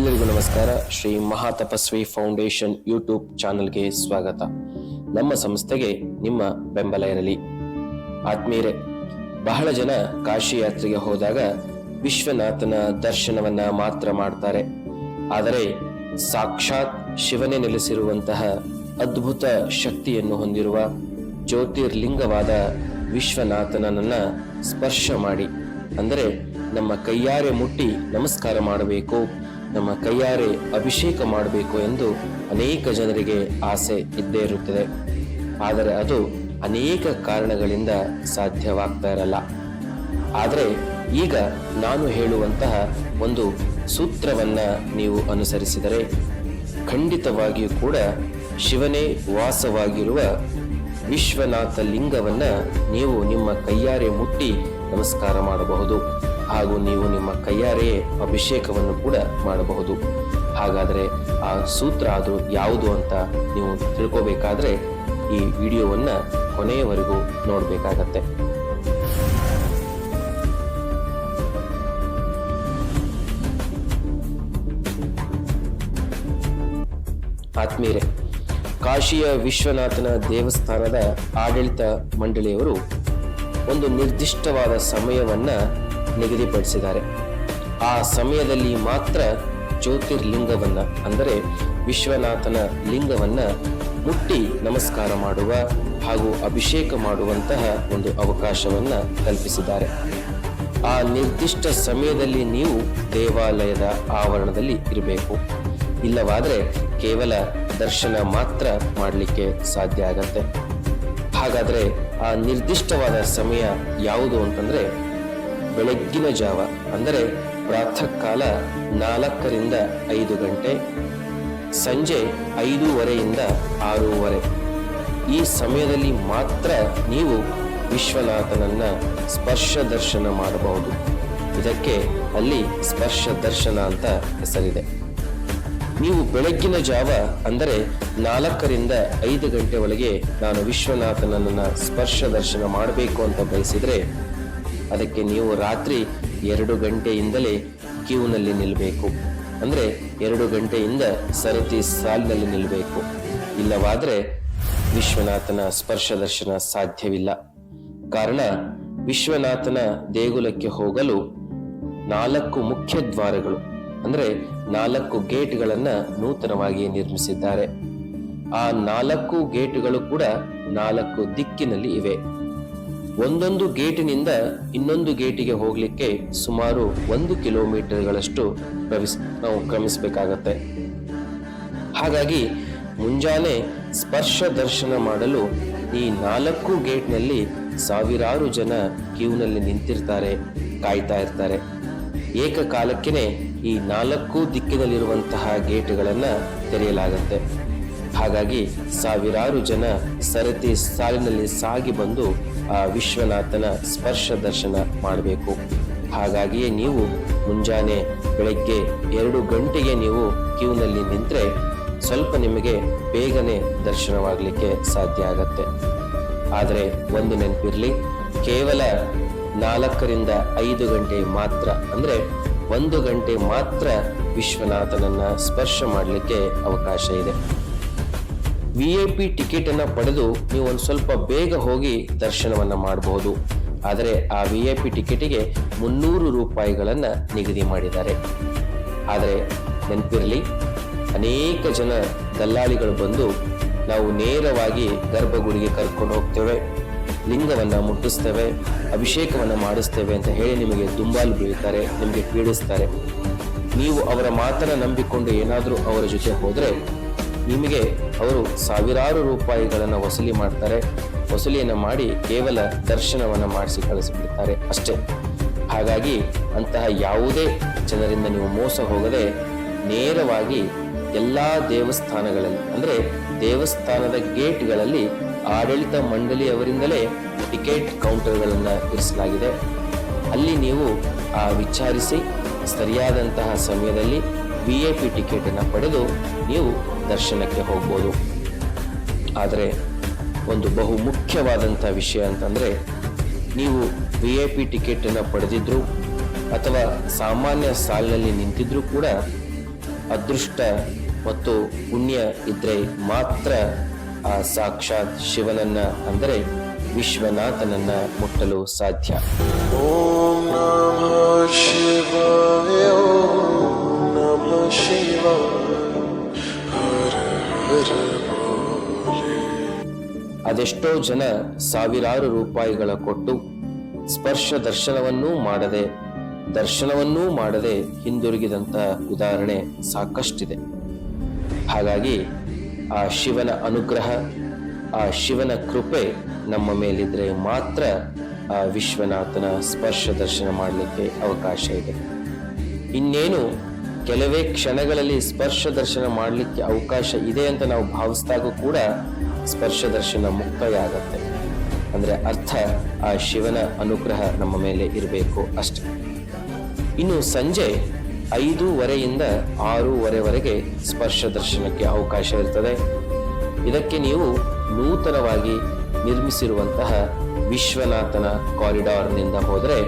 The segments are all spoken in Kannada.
ಎಲ್ಲರಿಗೂ ನಮಸ್ಕಾರ. ಶ್ರೀ ಮಹಾತಪಸ್ವಿ ಫೌಂಡೇಶನ್ ಯೂಟ್ಯೂಬ್ ಚಾನೆಲ್ಗೆ ಸ್ವಾಗತ. ನಮ್ಮ ಸಂಸ್ಥೆಗೆ ನಿಮ್ಮ ಬೆಂಬಲ ಇರಲಿ. ಆತ್ಮೀಯರೇ, ಬಹಳ ಜನ ಕಾಶಿ ಯಾತ್ರೆಗೆ ಹೋದಾಗ ವಿಶ್ವನಾಥನ ದರ್ಶನವನ್ನ ಮಾತ್ರ ಮಾಡ್ತಾರೆ. ಆದರೆ ಸಾಕ್ಷಾತ್ ಶಿವನೇ ನೆಲೆಸಿರುವಂತಹ ಅದ್ಭುತ ಶಕ್ತಿಯನ್ನು ಹೊಂದಿರುವ ಜ್ಯೋತಿರ್ಲಿಂಗವಾದ ವಿಶ್ವನಾಥನನ್ನ ಸ್ಪರ್ಶ ಮಾಡಿ. ಅಂದರೆ ನಮ್ಮ ಕೈಯಾರೆ ಮುಟ್ಟಿ ನಮಸ್ಕಾರ ಮಾಡಬೇಕು. ನಮ್ಮ ಕೈಯಾರೆ ಅಭಿಷೇಕ ಮಾಡಬೇಕು ಎಂದು ಅನೇಕ ಜನರಿಗೆ ಆಸೆ ಇದ್ದೇ ಇರುತ್ತದೆ. ಆದರೆ ಅದು ಅನೇಕ ಕಾರಣಗಳಿಂದ ಸಾಧ್ಯವಾಗ್ತಾ ಇರಲ್ಲ. ಆದರೆ ಈಗ ನಾನು ಹೇಳುವಂತಹ ಒಂದು ಸೂತ್ರವನ್ನ ನೀವು ಅನುಸರಿಸಿದರೆ ಖಂಡಿತವಾಗಿಯೂ ಕೂಡ ಶಿವನೇ ವಾಸವಾಗಿರುವ ವಿಶ್ವನಾಥ ಲಿಂಗವನ್ನ ನೀವು ನಿಮ್ಮ ಕೈಯಾರೆ ಮುಟ್ಟಿ ನಮಸ್ಕಾರ ಮಾಡಬಹುದು. ಹಾಗೂ ನೀವು ನಿಮ್ಮ ಕೈಯಾರೆಯೇ ಅಭಿಷೇಕವನ್ನು ಕೂಡ ಮಾಡಬಹುದು. ಹಾಗಾದರೆ ಆ ಸೂತ್ರ ಅದು ಯಾವುದು ಅಂತ ನೀವು ತಿಳ್ಕೋಬೇಕಾದ್ರೆ ಈ ವಿಡಿಯೋವನ್ನ ಕೊನೆಯವರೆಗೂ ನೋಡಬೇಕಾಗತ್ತೆ. ಆತ್ಮೀಯರೇ, ಕಾಶಿಯ ವಿಶ್ವನಾಥನ ದೇವಸ್ಥಾನದ ಆಡಳಿತ ಮಂಡಳಿಯವರು ಒಂದು ನಿರ್ದಿಷ್ಟವಾದ ಸಮಯವನ್ನ ನಿಗದಿಪಡಿಸಿದ್ದಾರೆ. ಆ ಸಮಯದಲ್ಲಿ ಮಾತ್ರ ಜ್ಯೋತಿರ್ಲಿಂಗವನ್ನ, ಅಂದರೆ ವಿಶ್ವನಾಥನ ಲಿಂಗವನ್ನ ಮುಟ್ಟಿ ನಮಸ್ಕಾರ ಮಾಡುವ ಹಾಗೂ ಅಭಿಷೇಕ ಮಾಡುವಂತಹ ಒಂದು ಅವಕಾಶವನ್ನ ಕಲ್ಪಿಸಿದ್ದಾರೆ. ಆ ನಿರ್ದಿಷ್ಟ ಸಮಯದಲ್ಲಿ ನೀವು ದೇವಾಲಯದ ಆವರಣದಲ್ಲಿ ಇರಬೇಕು. ಇಲ್ಲವಾದರೆ ಕೇವಲ ದರ್ಶನ ಮಾತ್ರ ಮಾಡಲಿಕ್ಕೆ ಸಾಧ್ಯ ಆಗತ್ತೆ. ಹಾಗಾದರೆ ಆ ನಿರ್ದಿಷ್ಟವಾದ ಸಮಯ ಯಾವುದು ಅಂತಂದ್ರೆ ಬೆಳಗ್ಗಿನ ಜಾವ, ಅಂದರೆ ಪ್ರಾತಃ ಕಾಲ ನಾಲ್ಕರಿಂದ ಐದು ಗಂಟೆ, ಸಂಜೆ ಐದೂವರೆಯಿಂದ ಆರೂವರೆ. ಈ ಸಮಯದಲ್ಲಿ ಮಾತ್ರ ನೀವು ವಿಶ್ವನಾಥನನ್ನ ಸ್ಪರ್ಶ ದರ್ಶನ ಮಾಡಬಹುದು. ಇದಕ್ಕೆ ಅಲ್ಲಿ ಸ್ಪರ್ಶ ದರ್ಶನ ಅಂತ ಹೆಸರಿದೆ. ನೀವು ಬೆಳಗ್ಗಿನ ಜಾವ, ಅಂದರೆ ನಾಲ್ಕರಿಂದ ಐದು ಗಂಟೆ ಒಳಗೆ ನಾನು ವಿಶ್ವನಾಥನನ್ನ ಸ್ಪರ್ಶ ದರ್ಶನ ಮಾಡಬೇಕು ಅಂತ ಬಯಸಿದ್ರೆ ಅದಕ್ಕೆ ನೀವು ರಾತ್ರಿ ಎರಡು ಗಂಟೆಯಿಂದಲೇ ಕ್ಯೂನಲ್ಲಿ ನಿಲ್ಲಬೇಕು ಅಂದ್ರೆ ಎರಡು ಗಂಟೆಯಿಂದ ಸರತಿ ಸಾಲಿನಲ್ಲಿ ನಿಲ್ಲಬೇಕು ಇಲ್ಲವಾದರೆ ವಿಶ್ವನಾಥನ ಸ್ಪರ್ಶ ದರ್ಶನ ಸಾಧ್ಯವಿಲ್ಲ. ಕಾರಣ ವಿಶ್ವನಾಥನ ದೇಗುಲಕ್ಕೆ ಹೋಗಲು ನಾಲ್ಕು ಮುಖ್ಯ ದ್ವಾರಗಳು, ಅಂದ್ರೆ ನಾಲ್ಕು ಗೇಟ್ಗಳನ್ನು ನೂತನವಾಗಿ ನಿರ್ಮಿಸಿದ್ದಾರೆ. ಆ ನಾಲ್ಕು ಗೇಟ್ಗಳು ಕೂಡ ನಾಲ್ಕು ದಿಕ್ಕಿನಲ್ಲಿ ಇವೆ. ಒಂದೊಂದು ಗೇಟಿನಿಂದ ಇನ್ನೊಂದು ಗೇಟಿಗೆ ಹೋಗಲಿಕ್ಕೆ ಸುಮಾರು ಒಂದು ಕಿಲೋಮೀಟರ್ಗಳಷ್ಟು ಪ್ರವಿಸ್ ನಾವು ಕ್ರಮಿಸಬೇಕಾಗತ್ತೆ. ಹಾಗಾಗಿ ಮುಂಜಾನೆ ಸ್ಪರ್ಶ ದರ್ಶನ ಮಾಡಲು ಈ ನಾಲ್ಕು ಗೇಟ್ನಲ್ಲಿ ಸಾವಿರಾರು ಜನ ಕ್ಯೂನಲ್ಲಿ ನಿಂತಿರ್ತಾರೆ, ಕಾಯ್ತಾ ಇರ್ತಾರೆ. ಏಕಕಾಲಕ್ಕೆ ಈ ನಾಲ್ಕು ದಿಕ್ಕಿನಲ್ಲಿರುವಂತಹ ಗೇಟ್ಗಳನ್ನು ತೆರೆಯಲಾಗತ್ತೆ. ಹಾಗಾಗಿ ಸಾವಿರಾರು ಜನ ಸರತಿ ಸಾಲಿನಲ್ಲಿ ಸಾಗಿ ಬಂದು ಆ ವಿಶ್ವನಾಥನ ಸ್ಪರ್ಶ ದರ್ಶನ ಮಾಡಬೇಕು. ಹಾಗಾಗಿಯೇ ನೀವು ಮುಂಜಾನೆ ಬೆಳಗ್ಗೆ ಎರಡು ಗಂಟೆಗೆ ನೀವು ಕ್ಯೂನಲ್ಲಿ ನಿಂತರೆ ಸ್ವಲ್ಪ ನಿಮಗೆ ಬೇಗನೆ ದರ್ಶನವಾಗಲಿಕ್ಕೆ ಸಾಧ್ಯ ಆಗತ್ತೆ. ಆದರೆ ಒಂದು ನೆನಪಿರಲಿ, ಕೇವಲ ನಾಲ್ಕರಿಂದ ಐದು ಗಂಟೆ ಮಾತ್ರ, ಅಂದರೆ ಒಂದು ಗಂಟೆ ಮಾತ್ರ ವಿಶ್ವನಾಥನನ್ನ ಸ್ಪರ್ಶ ಮಾಡಲಿಕ್ಕೆ ಅವಕಾಶ ಇದೆ. ವಿ ಐ ಪಿ ಟಿಕೆಟ್ ಅನ್ನ ಪಡೆದು ನೀವು ಒಂದು ಸ್ವಲ್ಪ ಬೇಗ ಹೋಗಿ ದರ್ಶನವನ್ನ ಮಾಡಬಹುದು ಆದರೆ ಆ ವಿ ಐ ಪಿ ಟಿಕೆಟಿಗೆ ಮುನ್ನೂರು ರೂಪಾಯಿಗಳನ್ನ ನಿಗದಿ ಮಾಡಿದ್ದಾರೆ. ಆದರೆ ನೆನಪಿರಲಿ, ಅನೇಕ ಜನ ದಲ್ಲಾಳಿಗಳು ಬಂದು ನಾವು ನೇರವಾಗಿ ಗರ್ಭಗುಡಿಗೆ ಕರ್ಕೊಂಡು ಹೋಗ್ತೇವೆ, ಲಿಂಗವನ್ನ ಮುಟ್ಟಿಸ್ತೇವೆ, ಅಭಿಷೇಕವನ್ನ ಮಾಡಿಸ್ತೇವೆ ಅಂತ ಹೇಳಿ ನಿಮಗೆ ದುಂಬಾಲು ಬೀಳ್ತಾರೆ, ನಿಮಗೆ ಪೀಡಿಸ್ತಾರೆ. ನೀವು ಅವರ ಮಾತನ್ನ ನಂಬಿಕೊಂಡು ಏನಾದರೂ ಅವರ ಜೊತೆ ಹೋದ್ರೆ ನಿಮಗೆ ಅವರು ಸಾವಿರಾರು ರೂಪಾಯಿಗಳನ್ನು ವಸೂಲಿ ಮಾಡ್ತಾರೆ. ವಸೂಲಿಯನ್ನು ಮಾಡಿ ಕೇವಲ ದರ್ಶನವನ್ನು ಮಾಡಿಸಿ ಕಳಿಸಿಬಿಡ್ತಾರೆ ಅಷ್ಟೇ. ಹಾಗಾಗಿ ಅಂತಹ ಯಾವುದೇ ಜನರಿಂದ ನೀವು ಮೋಸ ಹೋಗದೆ ನೇರವಾಗಿ ಎಲ್ಲ ದೇವಸ್ಥಾನಗಳಲ್ಲಿ, ಅಂದರೆ ದೇವಸ್ಥಾನದ ಗೇಟ್ಗಳಲ್ಲಿ ಆಡಳಿತ ಮಂಡಳಿಯವರಿಂದಲೇ ಟಿಕೆಟ್ ಕೌಂಟರ್ಗಳನ್ನು ಇರಿಸಲಾಗಿದೆ. ಅಲ್ಲಿ ನೀವು ಆ ವಿಚಾರಿಸಿ, ಸರಿಯಾದಂತಹ ಸಮಯದಲ್ಲಿ ವಿ ಎ ಪಿ ಟಿಕೆಟನ್ನು ಪಡೆದು ನೀವು ದರ್ಶನಕ್ಕೆ ಹೋಗ್ಬೋದು. ಆದರೆ ಒಂದು ಬಹು ಮುಖ್ಯವಾದಂಥ ವಿಷಯ ಅಂತಂದರೆ, ನೀವು ವಿ ಐ ಪಿ ಟಿಕೆಟನ್ನು ಪಡೆದಿದ್ದರು ಅಥವಾ ಸಾಮಾನ್ಯ ಸಾಲಿನಲ್ಲಿ ನಿಂತಿದ್ರೂ ಕೂಡ ಅದೃಷ್ಟ ಮತ್ತು ಪುಣ್ಯ ಇದ್ದರೆ ಮಾತ್ರ ಆ ಸಾಕ್ಷಾತ್ ಶಿವನನ್ನ ಅಂದರೆ ವಿಶ್ವನಾಥನನ್ನ ಮುಟ್ಟಲು ಸಾಧ್ಯ. ಓಂ ನಮ ಶಿವ ಓಂ ನಮ ಶಿವ ಅದೆಷ್ಟೋ ಜನ ಸಾವಿರಾರು ರೂಪಾಯಿಗಳ ಕೊಟ್ಟು ಸ್ಪರ್ಶ ದರ್ಶನವನ್ನೂ ಮಾಡದೆ ದರ್ಶನವನ್ನೂ ಮಾಡದೆ ಹಿಂದಿರುಗಿದಂತ ಉದಾಹರಣೆ ಸಾಕಷ್ಟಿದೆ. ಹಾಗಾಗಿ ಆ ಶಿವನ ಅನುಗ್ರಹ, ಆ ಶಿವನ ಕೃಪೆ ನಮ್ಮ ಮೇಲಿದ್ರೆ ಮಾತ್ರ ಆ ವಿಶ್ವನಾಥನ ಸ್ಪರ್ಶ ದರ್ಶನ ಮಾಡಲಿಕ್ಕೆ ಅವಕಾಶ ಇದೆ. ಇನ್ನೇನು ಕೆಲವೇ ಕ್ಷಣಗಳಲ್ಲಿ ಸ್ಪರ್ಶ ದರ್ಶನ ಮಾಡಲಿಕ್ಕೆ ಅವಕಾಶ ಇದೆ ಅಂತ ನಾವು ಭಾವಿಸಿದಾಗ ಕೂಡ ಸ್ಪರ್ಶ ದರ್ಶನ ಮುಕ್ತಾಯ ಆಗತ್ತೆ ಅಂದರೆ ಅರ್ಥ, ಆ ಶಿವನ ಅನುಗ್ರಹ ನಮ್ಮ ಮೇಲೆ ಇರಬೇಕು ಅಷ್ಟೆ. ಇನ್ನು ಸಂಜೆ ಐದೂವರೆಯಿಂದ ಆರೂವರೆವರೆಗೆ ಸ್ಪರ್ಶ ದರ್ಶನಕ್ಕೆ ಅವಕಾಶ ಇರ್ತದೆ. ಇದಕ್ಕೆ ನೀವು ನೂತನವಾಗಿ ನಿರ್ಮಿಸಿರುವಂತಹ ವಿಶ್ವನಾಥನ ಕಾರಿಡಾರ್ನಿಂದ ಹೋದರೆ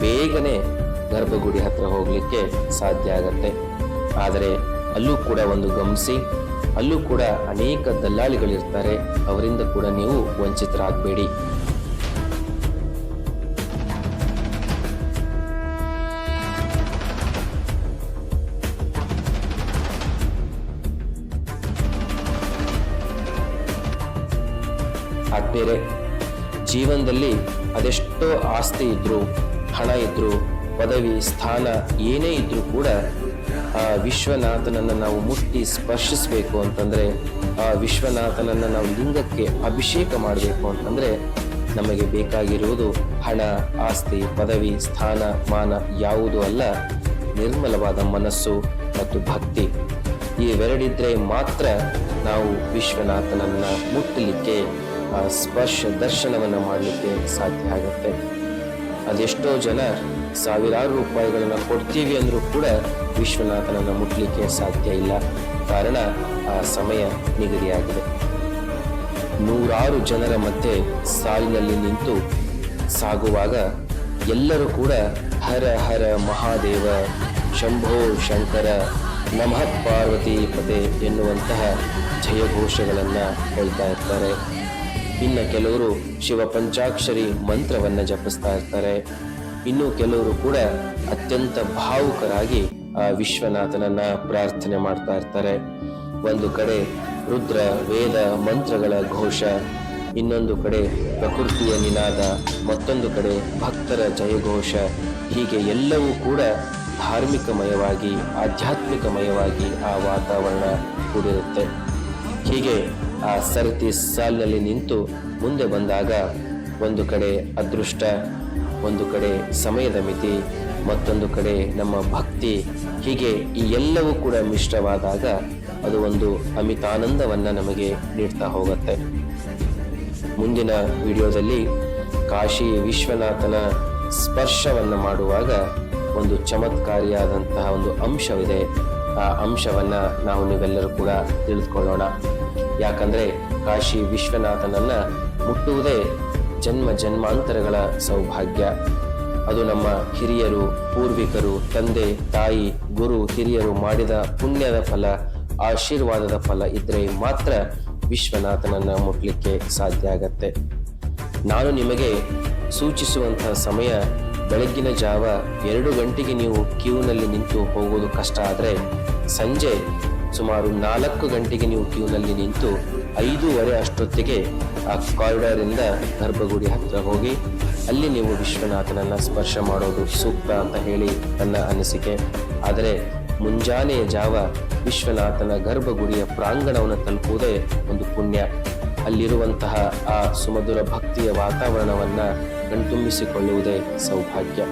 ಬೇಗನೆ ಗರ್ಭಗುಡಿ ಹತ್ರ ಹೋಗಲಿಕ್ಕೆ ಸಾಧ್ಯ ಆಗತ್ತೆ. ಆದರೆ ಅಲ್ಲೂ ಕೂಡ ಒಂದು ಗಮನಿಸಿ, ಅಲ್ಲೂ ಕೂಡ ಅನೇಕ ದಲ್ಲಾಳಿಗಳಿರ್ತಾರೆ. ಅವರಿಂದ ಕೂಡ ನೀವು ವಂಚಿತರಾಗಬೇಡಿ. ಆದ್ಮೇಲೆ ಜೀವನದಲ್ಲಿ ಅದೆಷ್ಟೋ ಆಸ್ತಿ ಇದ್ರು, ಹಣ ಇದ್ರು ಪದವಿ ಸ್ಥಾನ ಏನೇ ಇದ್ರೂ ಕೂಡ ಆ ವಿಶ್ವನಾಥನನ್ನು ನಾವು ಮುಟ್ಟಿ ಸ್ಪರ್ಶಿಸಬೇಕು ಅಂತಂದರೆ ಆ ವಿಶ್ವನಾಥನನ್ನು ನಾವು ಲಿಂಗಕ್ಕೆ ಅಭಿಷೇಕ ಮಾಡಬೇಕು ಅಂತಂದರೆ ನಮಗೆ ಬೇಕಾಗಿರುವುದು ಹಣ, ಆಸ್ತಿ, ಪದವಿ, ಸ್ಥಾನ, ಮಾನ ಯಾವುದೂ ಅಲ್ಲ, ನಿರ್ಮಲವಾದ ಮನಸ್ಸು ಮತ್ತು ಭಕ್ತಿ. ಇವೆರಡಿದ್ರೆ ಮಾತ್ರ ನಾವು ವಿಶ್ವನಾಥನನ್ನ ಮುಟ್ಟಲಿಕ್ಕೆ, ಆ ಸ್ಪರ್ಶ ದರ್ಶನವನ್ನು ಮಾಡಲಿಕ್ಕೆ ಸಾಧ್ಯ ಆಗುತ್ತೆ. ಅದೆಷ್ಟೋ ಜನ ಸಾವಿರಾರು ರೂಪಾಯಿಗಳನ್ನು ಕೊಡ್ತೀವಿ ಅಂದರೂ ಕೂಡ ವಿಶ್ವನಾಥನನ್ನು ಮುಟ್ಲಿಕ್ಕೆ ಸಾಧ್ಯ ಇಲ್ಲ. ಕಾರಣ ಆ ಸಮಯ ನಿಗದಿಯಾಗಿದೆ. ನೂರಾರು ಜನರ ಮಧ್ಯೆ ಸಾಲಿನಲ್ಲಿ ನಿಂತು ಸಾಗುವಾಗ ಎಲ್ಲರೂ ಕೂಡ ಹರ ಹರ ಮಹಾದೇವ, ಶಂಭೋ ಶಂಕರ, ನಮಃ ಪಾರ್ವತಿ ಪದೆ ಎನ್ನುವಂತಹ ಜಯಘೋಷಗಳನ್ನು ಹೇಳ್ತಾ ಇರ್ತಾರೆ. ಇನ್ನು ಕೆಲವರು ಶಿವ ಪಂಚಾಕ್ಷರಿ ಮಂತ್ರವನ್ನು ಜಪಿಸ್ತಾ ಇರ್ತಾರೆ. ಇನ್ನು ಕೆಲವರು ಕೂಡ ಅತ್ಯಂತ ಭಾವುಕರಾಗಿ, ಆ, ವಿಶ್ವನಾಥನನ್ನ ಪ್ರಾರ್ಥನೆ ಮಾಡ್ತಾ ಇರ್ತಾರೆ. ಒಂದು ಕಡೆ ರುದ್ರ, ವೇದ, ಮಂತ್ರಗಳ ಘೋಷ, ಇನ್ನೊಂದು ಕಡೆ ಪ್ರಕೃತಿಯ ನಿನಾದ, ಮತ್ತೊಂದು ಕಡೆ ಭಕ್ತರ ಜಯಘೋಷ, ಹೀಗೆ ಎಲ್ಲವೂ ಕೂಡ ಧಾರ್ಮಿಕಮಯವಾಗಿ, ಆಧ್ಯಾತ್ಮಿಕಮಯವಾಗಿ ಆ ವಾತಾವರಣ ಕೂಡಿರುತ್ತೆ. ಹೀಗೆ ಆ ಸರತಿ ಸಾಲಿನಲ್ಲಿ ನಿಂತು ಮುಂದೆ ಬಂದಾಗ ಒಂದು ಕಡೆ ಅದೃಷ್ಟ ಒಂದು ಕಡೆ ಸಮಯದ ಮಿತಿ, ಮತ್ತೊಂದು ಕಡೆ ನಮ್ಮ ಭಕ್ತಿ. ಹೀಗೆ ಈ ಎಲ್ಲವೂ ಕೂಡ ಮಿಶ್ರವಾದಾಗ ಅದು ಒಂದು ಅಮಿತಾನಂದವನ್ನು ನಮಗೆ ನೀಡ್ತಾ ಹೋಗುತ್ತೆ. ಮುಂದಿನ ವಿಡಿಯೋದಲ್ಲಿ ಕಾಶಿ ವಿಶ್ವನಾಥನ ಸ್ಪರ್ಶವನ್ನು ಮಾಡುವಾಗ ಒಂದು ಚಮತ್ಕಾರಿಯಾದಂತಹ ಒಂದು ಅಂಶವಿದೆ. ಆ ಅಂಶವನ್ನು ನಾವು ನೀವೆಲ್ಲರೂ ಕೂಡ ತಿಳಿದುಕೊಳ್ಳೋಣ. ಯಾಕಂದರೆ ಕಾಶಿ ವಿಶ್ವನಾಥನನ್ನು ಮುಟ್ಟುವುದೇ ಜನ್ಮ ಜನ್ಮಾಂತರಗಳ ಸೌಭಾಗ್ಯ. ಅದು ನಮ್ಮ ಹಿರಿಯರು, ಪೂರ್ವಿಕರು, ತಂದೆ, ತಾಯಿ, ಗುರು, ಹಿರಿಯರು ಮಾಡಿದ ಪುಣ್ಯದ ಫಲ, ಆಶೀರ್ವಾದದ ಫಲ ಇದ್ರೆ ಮಾತ್ರ ವಿಶ್ವನಾಥನನ್ನ ಮುಟ್ಲಿಕ್ಕೆ ಸಾಧ್ಯ ಆಗತ್ತೆ. ನಾನು ನಿಮಗೆ ಸೂಚಿಸುವಂತಹ ಸಮಯ ಬೆಳಗ್ಗಿನ ಜಾವ ಎರಡು ಗಂಟೆಗೆ ನೀವು ಕ್ಯೂನಲ್ಲಿ ನಿಂತು ಹೋಗೋದು ಕಷ್ಟ ಆದರೆ ಸಂಜೆ ಸುಮಾರು ನಾಲ್ಕು ಗಂಟೆಗೆ ನೀವು ಕ್ಯೂನಲ್ಲಿ ನಿಂತು ಐದೂವರೆ ಅಷ್ಟೊತ್ತಿಗೆ ಆ ಕಾರಿಡಾರಿಂದ ಗರ್ಭಗುಡಿ ಹತ್ತಿರ ಹೋಗಿ ಅಲ್ಲಿ ನೀವು ವಿಶ್ವನಾಥನನ್ನ ಸ್ಪರ್ಶ ಮಾಡೋದು ಸೂಕ್ತ ಅಂತ ಹೇಳಿ ನನ್ನ ಅನಿಸಿಕೆ. ಆದರೆ ಮುಂಜಾನೆಯ ಜಾವ ವಿಶ್ವನಾಥನ ಗರ್ಭಗುಡಿಯ ಪ್ರಾಂಗಣವನ್ನು ತಲುಪುವುದೇ ಒಂದು ಪುಣ್ಯ. ಅಲ್ಲಿರುವಂತಹ ಆ ಸುಮಧುರ ಭಕ್ತಿಯ ವಾತಾವರಣವನ್ನ ಕಣ್ತುಂಬಿಸಿಕೊಳ್ಳುವುದೇ ಸೌಭಾಗ್ಯ.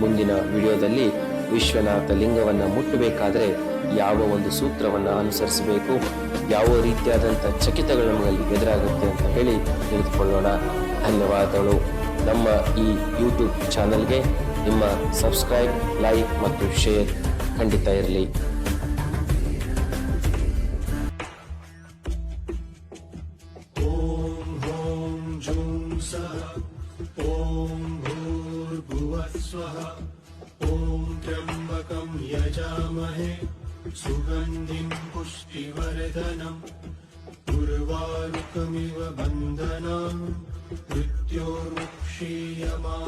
ಮುಂದಿನ ವಿಡಿಯೋದಲ್ಲಿ ವಿಶ್ವನಾಥ ಲಿಂಗವನ್ನ ಮುಟ್ಟಬೇಕಾದ್ರೆ ಯಾವ ಒಂದು ಸೂತ್ರವನ್ನ ಅನುಸರಿಸಬೇಕು ಯಾವ ರೀತಿಯಾದಂಥ ಚಕಿತಗಳು ನಮಗಲ್ಲಿ ಎದುರಾಗುತ್ತೆ ಅಂತ ಹೇಳಿ ತಿಳಿದುಕೊಳ್ಳೋಣ ಧನ್ಯವಾದಗಳು ನಮ್ಮ ಈ ಯೂಟ್ಯೂಬ್ ಚಾನಲ್ಗೆ ನಿಮ್ಮ ಸಬ್ಸ್ಕ್ರೈಬ್ ಲೈಕ್ ಮತ್ತು ಶೇರ್ ಖಂಡಿತ ಇರಲಿ ॐ जुं सः ॐ भूर्भुवः स्वः ॐ त्र्यम्बकं यजामहे सुगन्धिम् पुष्टिवर्धनम् पुर्वारुकमिव बन्धनम् मृत्योर्मुक्षीयमा